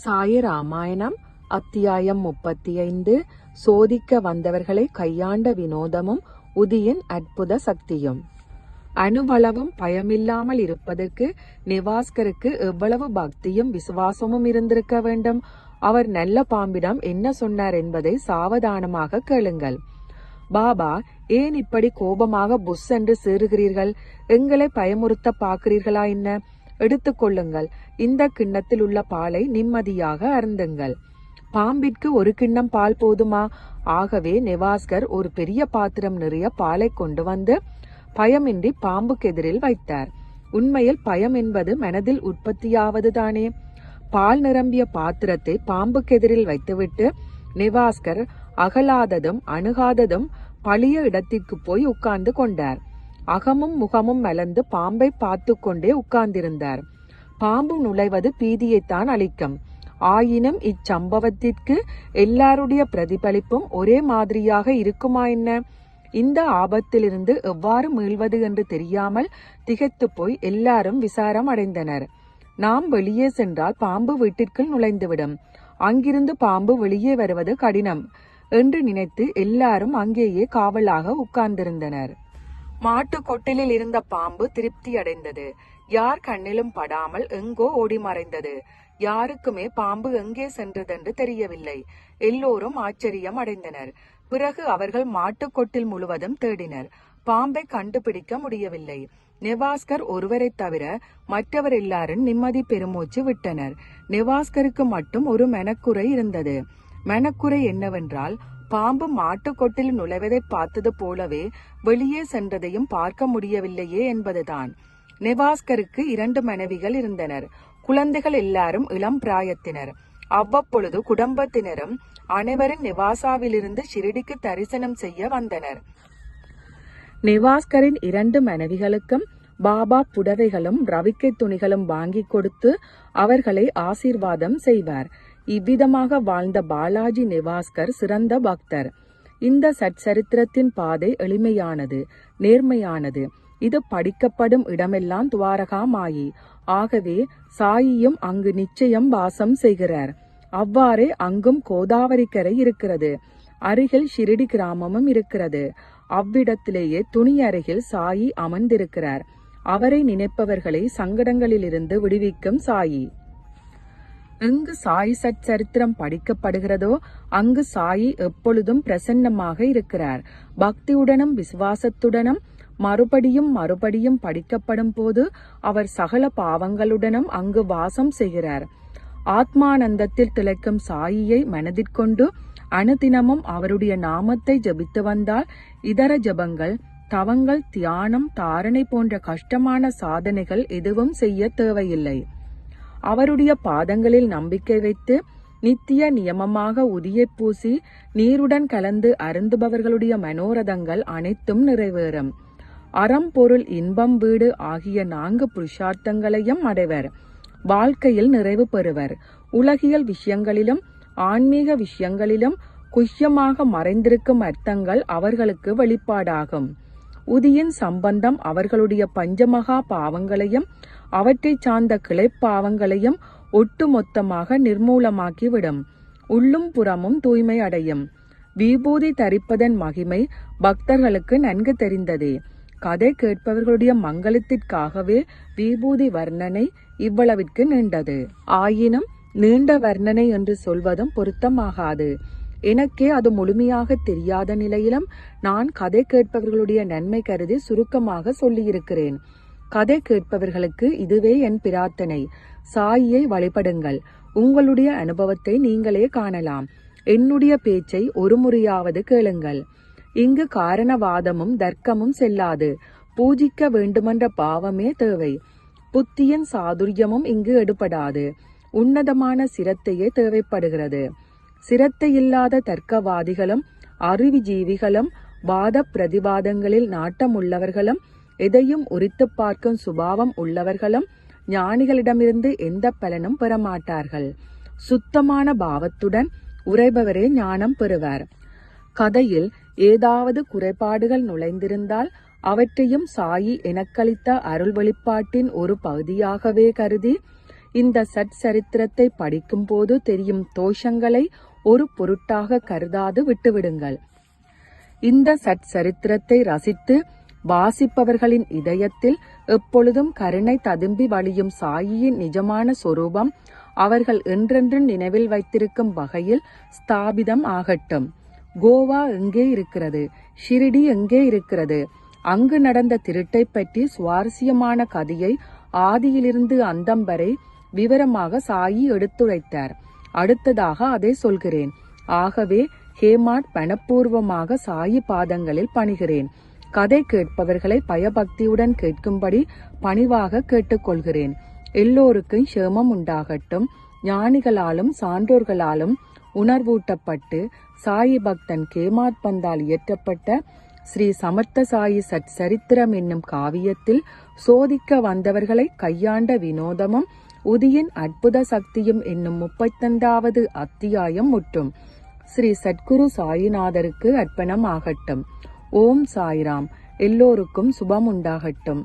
சாய ராமாயணம் அத்தியாயம் முப்பத்தி ஐந்து சோதிக்க வந்தவர்களை கையாண்ட வினோதமும் உதியின் அற்புத சக்தியும். அணுவளவும் பயமில்லாமல் இருப்பதற்கு நிவாஸ்கருக்கு எவ்வளவு பக்தியும் விசுவாசமும் இருந்திருக்க வேண்டும்? அவர் நல்ல பாம்பிடம் என்ன சொன்னார் என்பதை சாவதானமாக கேளுங்கள். பாபா ஏன் இப்படி கோபமாக புஷ் என்று சேருகிறீர்கள்? எங்களை பயமுறுத்த பார்க்கிறீர்களா என்ன? எடுத்துக்கொள்ளுங்கள் இந்த கிண்ணத்தில் உள்ள பாலை நிம்மதியாக அருந்துங்கள். பாம்பிற்கு ஒரு கிண்ணம் பால் போதுமா? ஆகவே நெவாஸ்கர் ஒரு பெரிய பாத்திரம் நிறைய பாலை கொண்டு வந்து பயமின்றி பாம்புக்கு எதிரில் வைத்தார். உண்மையில் பயம் என்பது மனதில் உற்பத்தியாவது தானே? பால் நிரம்பிய பாத்திரத்தை பாம்புக்கு எதிரில் வைத்துவிட்டு நெவாஸ்கர் அகலாததும் அணுகாததும் பழிய இடத்திற்கு போய் உட்கார்ந்து கொண்டார். அகமும் முகமும் மலர்ந்து பாம்பை பார்த்து கொண்டே உட்கார்ந்திருந்தார். பாம்பு நுழைவது பீதியைத்தான் அளிக்கும். ஆயினும் இச்சம்பவத்திற்கு எல்லாருடைய பிரதிபலிப்பும் ஒரே மாதிரியாக இருக்குமா என்ன? இந்த ஆபத்திலிருந்து எவ்வாறு மீள்வது என்று தெரியாமல் திகைத்து போய் எல்லாரும் விசாரம் அடைந்தனர். நாம் வெளியே சென்றால் பாம்பு வீட்டிற்குள் நுழைந்துவிடும். அங்கிருந்து பாம்பு வெளியே வருவது கடினம் என்று நினைத்து எல்லாரும் அங்கேயே காவலாக உட்கார்ந்திருந்தனர். மாட்டு கொட்டிலில் இருந்த பாம்பு திருப்தி அடைந்தது யார் கண்ணிலும் படாமல் எங்கோ ஓடி மறைந்தது. யாருக்குமே பாம்பு எங்கே சென்றதென்று தெரியவில்லை. எல்லோரும் ஆச்சரியம் அடைந்தனர். பிறகு அவர்கள் மாட்டுக்கொட்டில் முழுவதும் தேடினர். பாம்பை கண்டுபிடிக்க முடியவில்லை. நெவாஸ்கர் ஒருவரை தவிர மற்றவர் எல்லாரும் நிம்மதி பெருமூச்சு விட்டனர். நெவாஸ்கருக்கு மட்டும் ஒரு மெனக்குறை இருந்தது. மெனக்குறை என்னவென்றால் பாம்பு மாட்டுக்கொட்டில் நுழைவதை பார்த்தது போலவே வெளியே சென்றதையும் பார்க்க முடியவில்லையே என்பதுதான். நெவாஸ்கருக்கு இரண்டு மனைவிகள் இருந்தனர். குழந்தைகள் எல்லாரும் இளம் பிராயத்தினர். அவ்வப்பொழுது குடும்பத்தினரும் அனைவரும் நிவாசாவிலிருந்து ஷிரடிக்கு தரிசனம் செய்ய வந்தனர். நிவாஸ்கரின் இரண்டு மனைவிகளுக்கும் பாபா புடவைகளும் ரவிக்கை துணிகளும் வாங்கி கொடுத்து அவர்களை ஆசீர்வாதம் செய்வார். இவ்விதமாக வாழ்ந்த பாலாஜி நிவாஸ்கர் சிறந்த பக்தர். இந்த சச்சரித்திரத்தின் பாதை எளிமையானது நேர்மையானது. இது படிக்கப்படும் இடமெல்லாம் துவாரகா மாயி ஆகவே சாயியும் அங்கு நிச்சயம் வாசம் செய்கிறார். அவ்வாறே அங்கும் கோதாவரிக்கரை இருக்கிறது. அருகில் ஷிரடி கிராமமும் இருக்கிறது. அவ்விடத்திலேயே துணி அருகில் சாயி அமர்ந்திருக்கிறார். அவரை நினைப்பவர்களை சங்கடங்களிலிருந்து விடுவிக்கும் சாயி. எங்கு சாயி சச்சரித்திரம் படிக்கப்படுகிறதோ அங்கு சாயி எப்பொழுதும் பிரசன்னமாக இருக்கிறார். பக்தியுடனும் விசுவாசத்துடனும் மறுபடியும் மறுபடியும் படிக்கப்படும் போது அவர் சகல பாவங்களுடனும் அங்கு வாசம் செய்கிறார். ஆத்மானந்தத்தில் திளைக்கும் சாயியை மனதிற்கொண்டு அனுதினமும் அவருடைய நாமத்தை ஜபித்து வந்தால் இதர ஜபங்கள் தவங்கள் தியானம் தாரணை போன்ற கஷ்டமான சாதனைகள் எதுவும் செய்ய தேவையில்லை. அவருடைய பாதங்களில் நம்பிக்கை வைத்து நித்திய நியமமாக உதியை பூசி நீருடன் கலந்து அருந்துபவர்களுடைய மனோரதங்கள் அனைத்தும் நிறைவேறும். அறம் பொருள் இன்பம் வீடு ஆகிய நான்கு புருஷார்த்தங்களையும் அடைவர். வாழ்க்கையில் நிறைவு பெறுவர். உலகியல் விஷயங்களிலும் ஆன்மீக விஷயங்களிலும் குஷ்யமாக மறைந்திருக்கும் அர்த்தங்கள் அவர்களுக்கு வெளிப்பாடாகும். உதியின் சம்பந்தம் அவர்களுடைய பஞ்சமகா பாவங்களையும் அவற்றை சார்ந்த கிளைப்பாவங்களையும் ஒட்டுமொத்தமாக நிர்மூலமாக்கிவிடும். உள்ளும் புறமும் தூய்மை அடையும். விபூதி தரிப்பதன் மகிமை பக்தர்களுக்கு நன்கு தெரிந்ததே. கதை கேட்பவர்களுடைய மங்களத்திற்காகவே விபூதி வர்ணனை இவ்வளவிற்கு நீண்டது. ஆயினும் நீண்ட வர்ணனை என்று சொல்வதும் பொருத்தமாகாது. எனக்கே அது முழுமையாக தெரியாத நிலையிலும் நான் கதை கேட்பவர்களுடைய நன்மை கருதி சுருக்கமாக சொல்லியிருக்கிறேன். கதை கேட்பவர்களுக்கு இதுவே என் பிரார்த்தனை. சாயியை வழிபடுங்கள். உங்களுடைய அனுபவத்தை நீங்களே காணலாம். என்னுடைய பேச்சை ஒரு முறையாவது கேளுங்கள். இங்கு காரணவாதமும் தர்க்கமும் செல்லாது. பூஜிக்க வேண்டுமென்ற பாவமே தேவை. புத்தியின் சாதுரியமும் இங்கு எடுபடாது. உன்னதமான சிரத்தையே தேவைப்படுகிறது. சிரத்தையில்லாத தர்க்கவாதிகளும் அறிவுஜீவிகளும் வாத பிரதிவாதங்களில் நாட்டம் உள்ளவர்களும் எதையும் உரித்து பார்க்கும் சுபாவம் உள்ளவர்களும் ஞானிகளிடமிருந்து எந்த பலனும் பெறமாட்டார்கள். சுத்தமான பாவத்துடன் உரைபவரே ஞானம் பெறுவார். கதையில் ஏதாவது குறைபாடுகள் நுழைந்திருந்தால் அவற்றையும் சாயி எனக்களித்த அருள் வெளிப்பாட்டின் ஒரு பகுதியாகவே கருதி இந்த சச்சரித்திரத்தை படிக்கும்போது தெரியும் தோஷங்களை ஒரு பொருட்டாக கருதாது விட்டுவிடுங்கள். இந்த சச்சரித்திரத்தை ரசித்து வாசிப்பவர்களின் இதயத்தில் எப்பொழுதும் கருணை ததும்பி வழியும் சாயியின் நிஜமான சொரூபம் அவர்கள் என்றென்றும் நினைவில் வைத்திருக்கும் வகையில் ஸ்தாபிதம் ஆகட்டும். கோவா எங்கே இருக்கிறது? ஷிரிடி எங்கே இருக்கிறது? அங்கு நடந்த திருட்டை பற்றி சுவாரஸ்யமான கதையை ஆதியிலிருந்து அந்தம் வரை விவரமாக சாயி எடுத்துரைத்தார். அடுத்ததாக அதை சொல்கிறேன். ஆகவே ஹேமாட் பணப்பூர்வமாக சாயி பாதங்களில் பணிகிறேன். கதை கேட்பவர்களை பயபக்தியுடன் கேட்கும்படி பணிவாக கேட்டுக்கொள்கிறேன். எல்லோருக்கும் சேமம் உண்டாகட்டும். ஞானிகளாலும் சான்றோர்களாலும் உணர்வூட்டப்பட்டு சாயி பக்தன் கேமாத் பந்தால் இயற்றப்பட்ட ஸ்ரீ சமர்த்த சாயி சட் சரித்திரம் என்னும் காவியத்தில் சோதிக்க வந்தவர்களை கையாண்ட வினோதமும் உதியின் அற்புத சக்தியும் என்னும் முப்பத்தைந்தாவது அத்தியாயம் முற்றும். ஸ்ரீ சத்குரு சாயிநாதருக்கு அர்ப்பணம் ஆகட்டும். ஓம் சாய்ராம். எல்லோருக்கும் சுபம் உண்டாகட்டும்